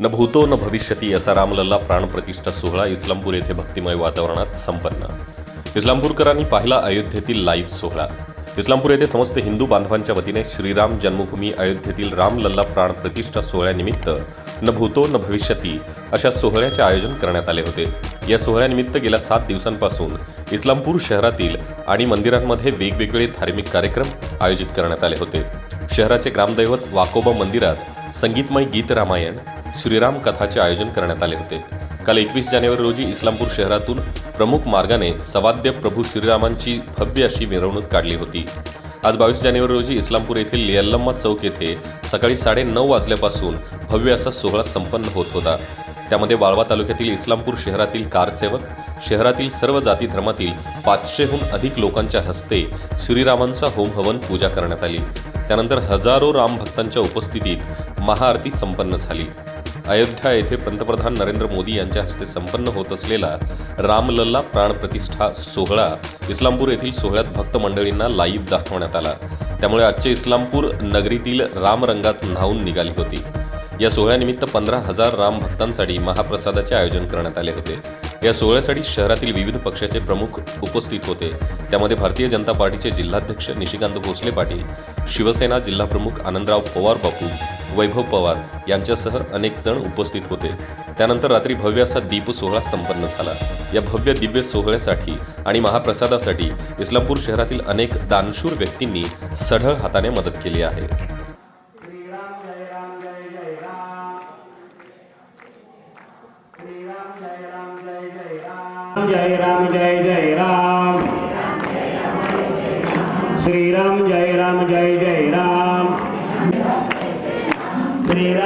न भूतो न भविष्यती असा रामलल्ला प्राणप्रतिष्ठा सोहळा इस्लामपूर येथे भक्तिमय वातावरणात संपन्न. इस्लामपूरकरांनी पाहिला अयोध्येतील लाईव्ह सोहळा. इस्लामपूर येथे समस्त हिंदू बांधवांच्या वतीने श्रीराम जन्मभूमी अयोध्येतील रामलल्ला प्राणप्रतिष्ठा सोहळ्यानिमित्त न भूतो न भविष्यती अशा सोहळ्याचे आयोजन करण्यात आले होते. या सोहळ्यानिमित्त गेल्या सात दिवसांपासून इस्लामपूर शहरातील आणि मंदिरांमध्ये वेगवेगळे धार्मिक कार्यक्रम आयोजित करण्यात आले होते. शहराचे ग्रामदैवत वाकोबा मंदिरात संगीतमय गीत रामायण श्रीराम कथाचे आयोजन करण्यात आले होते. काल एकवीस जानेवारी रोजी इस्लामपूर शहरातून प्रमुख मार्गाने सवाद्य प्रभू श्रीरामांची भव्य अशी मिरवणूक काढली होती. आज बावीस जानेवारी रोजी इस्लामपूर येथील यल्लम्मा चौक येथे सकाळी साडे नऊ वाजल्यापासून भव्य असा सोहळा संपन्न होत होता. त्यामध्ये वाळवा तालुक्यातील इस्लामपूर शहरातील कारसेवक शहरातील सर्व जाती धर्मातील पाचशेहून अधिक लोकांच्या हस्ते श्रीरामांचा होम हवन पूजा करण्यात आली. त्यानंतर हजारो राम भक्तांच्या उपस्थितीत महाआरती संपन्न झाली. अयोध्या येथे पंतप्रधान नरेंद्र मोदी यांच्या हस्ते संपन्न होत असलेला रामलल्ला प्राणप्रतिष्ठा सोहळा इस्लामपूर येथील सोहळ्यात भक्त मंडळींना लाईव्ह दाखवण्यात आला. त्यामुळे आजचे इस्लामपूर नगरीतील रामरंगात न्हावून निघाली होती. या सोहळ्यानिमित्त पंधरा हजार राम भक्तांसाठी महाप्रसादाचे आयोजन करण्यात आले होते. या सोहळ्यासाठी शहरातील विविध पक्षाचे प्रमुख उपस्थित होते. त्यामध्ये भारतीय जनता पार्टीचे जिल्हाध्यक्ष निशिकांत भोसले पाटील शिवसेना जिल्हाप्रमुख आनंदराव पवार बापू वैभव पवार यांच्यासह अनेक जण उपस्थित होते. त्यानंतर रात्री भव्य असा दीप सोहळा संपन्न झाला. या भव्य दिव्य सोहळ्यासाठी आणि महाप्रसादासाठी इस्लामपूर शहरातील अनेक दानशूर व्यक्तींनी सढळ हाताने मदत केली आहे. जय राम जय जय राम। श्रीराम जय राम जय जय।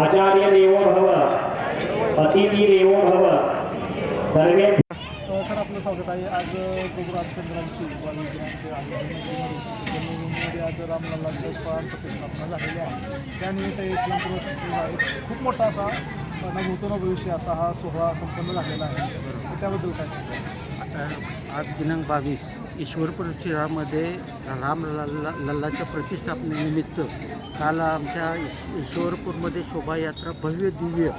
आचार्य देव भव अतिथी देव भव सर्वे सर आपलं स्वागत आहे. आज प्रभू रामचंद्रांची जन्मभूमीमध्ये आज रामलल्लाचं प्राण प्रतिष्ठापना झालेली आहे. त्यानिमित्त इस्लामपूर खूप मोठा असा अ, न भूतो न भविष्य असा हा सोहळा संपन्न झालेला आहे. तर त्याबद्दल काय आज दिनांक बावीस. ईश्वरपूर शहरामध्ये राम लल्ला लल्लाच्या प्रतिष्ठापनेनिमित्त काल आमच्या ईश्वरपूरमध्ये शोभायात्रा भव्य दिव्य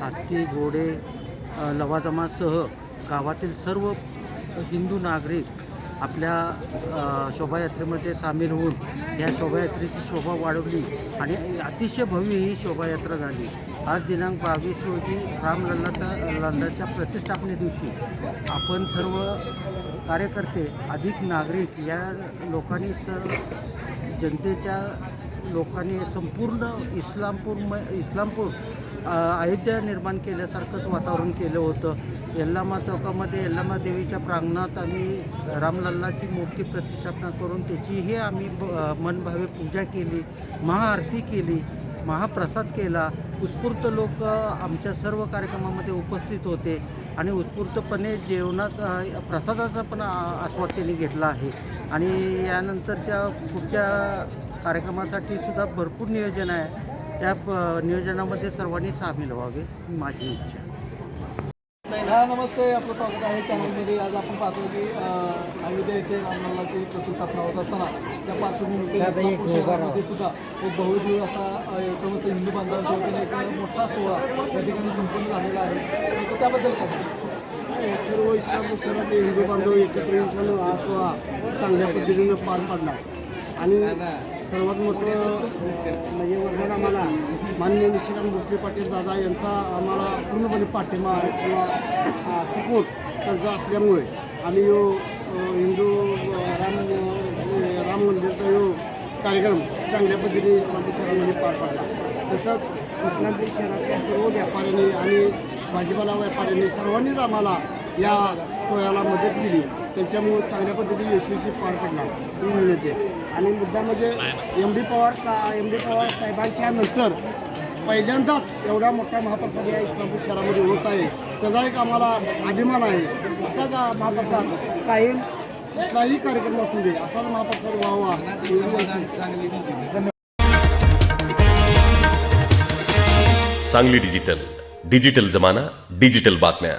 हत्ती घोडे लवाजमासह गावातील सर्व हिंदू नागरिक आपल्या शोभायात्रेमध्ये सामील होऊन या शोभायात्रेची शोभा वाढवली आणि अतिशय भव्य ही शोभायात्रा झाली. आज दिनांक बावीस रोजी रामलल्लाचा लल्लाच्या प्रतिष्ठापने दिवशी आपण सर्व कार्यकर्ते अधिक नागरिक या लोकांनी स जनतेच्या लोकांनी संपूर्ण इस्लामपूर म इस्लामपूर अयोध्या निर्माण केल्यासारखंच वातावरण केलं होतं. यल्लामा चौकामध्ये यल्लामा देवीच्या प्रांगणात आम्ही रामलल्लाची मूर्ती प्रतिष्ठापना करून त्याचीही आम्ही ब- मनभावे पूजा केली महाआरती केली महाप्रसाद केला. उत्स्फूर्त लोक आमच्या सर्व कार्यक्रमामध्ये उपस्थित होते आणि उत्स्फूर्तपणे जेवणाचा प्रसादाचा पण आ- आस्वाद त्यांनी घेतला आहे. आणि यानंतरच्या पुढच्या कार्यक्रमासाठी सुद्धा भरपूर नियोजन आहे. त्या प- नियोजनामध्ये सर्वांनी सामील व्हावे ही माझी इच्छा. हा नमस्ते आपलं स्वागत आहे चॅनलमध्ये आज आपण पाहतो की अयोध्या येथे रामलल्लाची प्रतिष्ठापना होत असताना त्या शहरामध्ये सुद्धा एक बहुदिव असा समस्त हिंदू बांधवांच्या वतीने एक मोठा सोहळा या ठिकाणी संपन्न झालेला आहे. तर त्याबद्दल काय? सांगता? सर्व इस्लाम शहरातले हिंदू बांधव एकत्र येऊन हा सोहळा चांगल्या पद्धतीनं पार पडला. आणि सर्वात मोठं म्हणजे वर्णन आम्हाला मान्य निशिकांत भोसले पाटील दादा यांचा आम्हाला पूर्णपणे पाठिंबा आहे किंवा सपोर्ट त्यांचा असल्यामुळे. आम्ही यो हिंदू राम राम मंदिरचा यो कार्यक्रम चांगल्या पद्धतीने इस्लामपूर शहरामध्ये पार पाडला. तसंच इस्लामपूर शहरातल्या सर्व व्यापाऱ्यांनी आणि भाजीपाला व्यापाऱ्यांनी सर्वांनीच आम्हाला या सोयाला मदत केली. त्यांच्यामुळे चांगल्या पद्धतीने यशस्वी पार पडला ही विनंती आहे. आणि मुद्दा म्हणजे एम डी पवार का एम डी पवार साहेबांच्या नंतर पहिल्यांदाच एवढा मोठा महाप्रसाद या इस्लामपूर शहरामध्ये होत आहे. त्याचा एक आम्हाला अभिमान आहे. असाच महाप्रसाद? काही कुठलाही कार्यक्रम असू दे असाच महाप्रसाद व्हावा. सांगली डिजिटल. डिजिटल जमाना डिजिटल बातम्या.